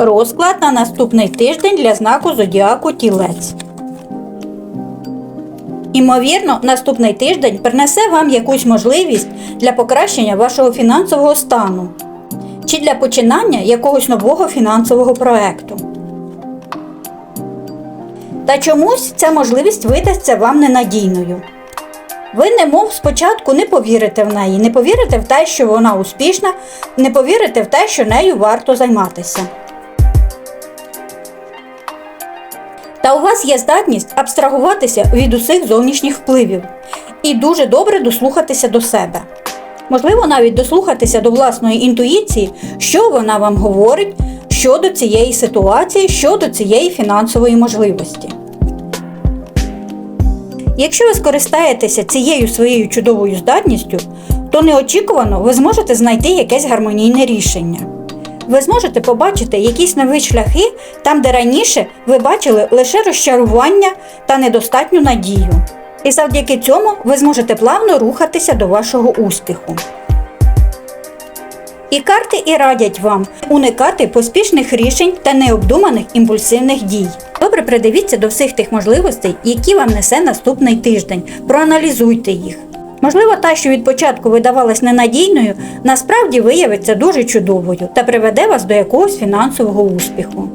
Розклад на наступний тиждень для знаку зодіаку Тілець. Імовірно, наступний тиждень принесе вам якусь можливість для покращення вашого фінансового стану чи для починання якогось нового фінансового проекту. Та чомусь ця можливість видасться вам ненадійною. Ви немов спочатку не повірите в неї, не повірите в те, що вона успішна, не повірите в те, що нею варто займатися. Та у вас є здатність абстрагуватися від усіх зовнішніх впливів і дуже добре дослухатися до себе. Можливо, навіть дослухатися до власної інтуїції, що вона вам говорить щодо цієї ситуації, щодо цієї фінансової можливості. Якщо ви скористаєтеся цією своєю чудовою здатністю, то неочікувано ви зможете знайти якесь гармонійне рішення. Ви зможете побачити якісь нові шляхи там, де раніше ви бачили лише розчарування та недостатню надію. І завдяки цьому ви зможете плавно рухатися до вашого успіху. І карти і радять вам уникати поспішних рішень та необдуманих імпульсивних дій. Добре придивіться до всіх тих можливостей, які вам несе наступний тиждень. Проаналізуйте їх. Можливо, та, що від початку видавалась ненадійною, насправді виявиться дуже чудовою та приведе вас до якогось фінансового успіху.